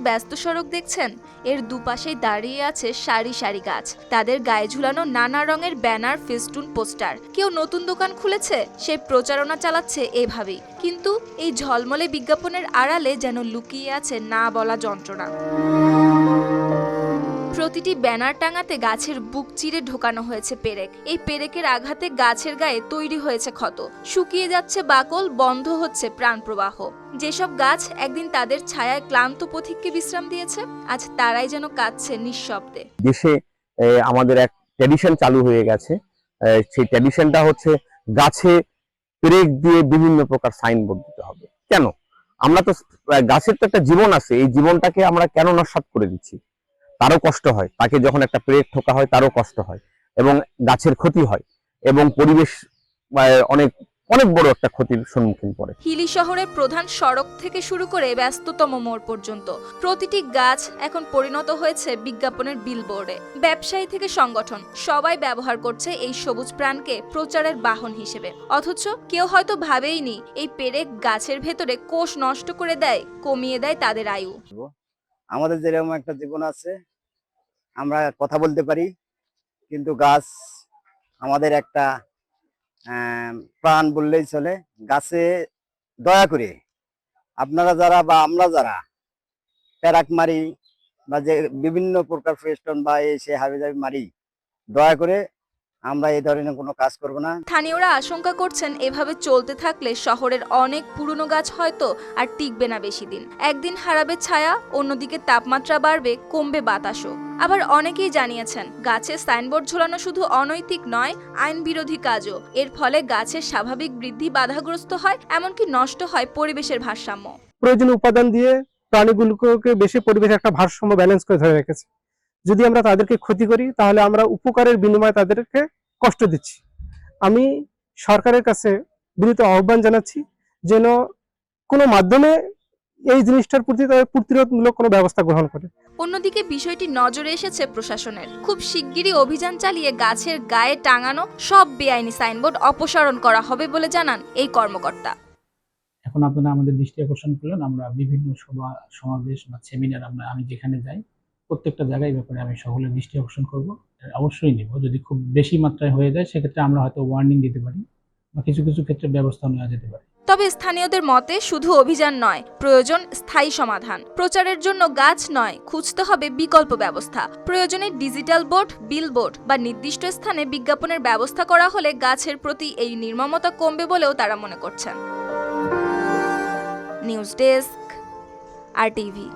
ব্যস্ত সড়ক দেখছেন? এর দুপাশেই দাঁড়িয়ে আছে সারি সারি গাছ। তাদের গায়ে ঝুলানো নানা রঙের ব্যানার, ফেস্টুন, পোস্টার। কেউ নতুন দোকান খুলেছে? সে প্রচারণা চালাচ্ছে এভাবেই। কিন্তু এই ঝলমলে বিজ্ঞাপনের আড়ালে যেন লুকিয়ে আছে না বলা যন্ত্রণা। প্রতিটি ব্যানার টাঙাতে গাছের বুক চিরে ঢোকানো হয়েছে পেরেক। এই পেরেকের আঘাতে গাছের গায়ে তৈরি হয়েছে ক্ষত। শুকিয়ে যাচ্ছে বাকল, বন্ধ হচ্ছে প্রাণপ্রবাহ যেসব গাছ একদিন তাদের ছায়ায় ক্লান্ত পথিককে বিশ্রাম দিয়েছে, আজ তারাই যেন কাঁদছে নিঃশব্দে। দেশে আমাদের এক ট্র্যাডিশন চালু হয়ে গেছে। সেই ট্র্যাডিশনটা হচ্ছে গাছে পেরেক দিয়ে বিভিন্ন প্রকার সাইনবোর্ড দিতে হবে। কেন? আমরা তো গাছের তো একটা জীবন আছে, এই জীবনটাকে আমরা কেন নস্বাত করে দিচ্ছি? তারও কষ্ট হয়। তাকে যখন একটা পেরেক ঠোকা হয় তারও কষ্ট হয় এবং গাছের ক্ষতি হয় এবং পরিবেশ অনেক অনেক বড় একটা ক্ষতির সম্মুখীন পড়ে। হিলি শহরের প্রধান সড়ক থেকে শুরু করে ব্যস্ততম মোড় পর্যন্ত। প্রতিটি গাছ এখন পরিণত হয়েছে বিজ্ঞাপনের বিলবোর্ডে। ব্যবসায়ী থেকে সংগঠন সবাই ব্যবহার করছে এই সবুজ প্রাণকে প্রচারের বাহন হিসেবে। অথচ কেউ হয়তো ভাবেইনি এই পেরেক গাছের ভেতরে কোষ নষ্ট করে দেয় কমিয়ে দেয় তাদের আয়ু। আমাদের যেরকম একটা জীবন আছে আমরা কথা বলতে পারি, কিন্তু গাছ আমাদের একটা প্রাণ বললেই চলে। গাছে দয়া করে, আপনারা যারা বা আমরা যারা প্যারাক মারি বা যে বিভিন্ন প্রকার ফ্রেস্টন বা এসে হাবিজাবি মারি, দয়া করে আমরা এই ধরনের কোনো কাজ করব না। স্থানীয়রা আশঙ্কা করছেন এভাবে চলতে থাকলে শহরের অনেক পুরনো গাছ হয়তো আর টিকবে না বেশি দিন একদিন হারাবে ছায়া অন্যদিকে তাপমাত্রা বাড়বে কমবে বাতাসও। আবার অনেকেই জানিয়েছেন গাছে সাইনবোর্ড ঝোলানো শুধু অনৈতিক নয় আইন বিরোধী কাজও। এর ফলে গাছের স্বাভাবিক বৃদ্ধি বাধাগ্রস্ত হয় এমনকি নষ্ট হয় পরিবেশের ভারসাম্য। প্রয়োজনীয় উপাদান দিয়ে প্রাণীগুলোকে বেশি পরিবেশ একটা ভারসাম্য ব্যালেন্স করে ধরে রেখেছে। যদি আমরা তাদেরকে ক্ষতি করি তাহলে আমরা উপকারের বিনিময়ে তাদেরকে কষ্ট দিচ্ছি। আমি সরকারের কাছে বিনীত আহ্বান জানাচ্ছি যেন কোনো মাধ্যমে এই জিনিসটার প্রতি তাদের প্রতিরোধমূলক কোনো ব্যবস্থা গ্রহণ করে। অন্যদিকে বিষয়টি নজরে এসেছে প্রশাসনের। খুব শিগগিরই অভিযান চালিয়ে গাছের গায়ে টাঙানো সব বেআইনি সাইনবোর্ড অপসারণ করা হবে বলে জানান এই কর্মকর্তা। এখন আপনারা আমাদের দৃষ্টি আকর্ষণ করলেন আমরা বিভিন্ন সভা সমাবেশ বা সেমিনার আমরা আমি যেখানে যাই প্রত্যেকটা জায়গায় ব্যাপারে আমি সকলের দৃষ্টি আকর্ষণ করব। অবশ্যই নিব। যদি খুব বেশি মাত্রায় হয়ে যায়, সেক্ষেত্রে আমরা হয়তো ওয়ার্নিং দিতে পারি বা কিছু কিছু ক্ষেত্রে ব্যবস্থা নেওয়া যেতে পারে। তবে স্থানীয়দের মতে শুধু অভিযান নয়, প্রয়োজন স্থায়ী সমাধান। প্রচারের জন্য গাছ নয়, খুঁজতে হবে বিকল্প ব্যবস্থা। প্রয়োজনে ডিজিটাল বোর্ড বিলবোর্ড বা নির্দিষ্ট স্থানে বিজ্ঞাপনের ব্যবস্থা করা হলে গাছের প্রতি এই নির্মমতা কমবে বলেও তারা মনে করছেন। News desk, R TV.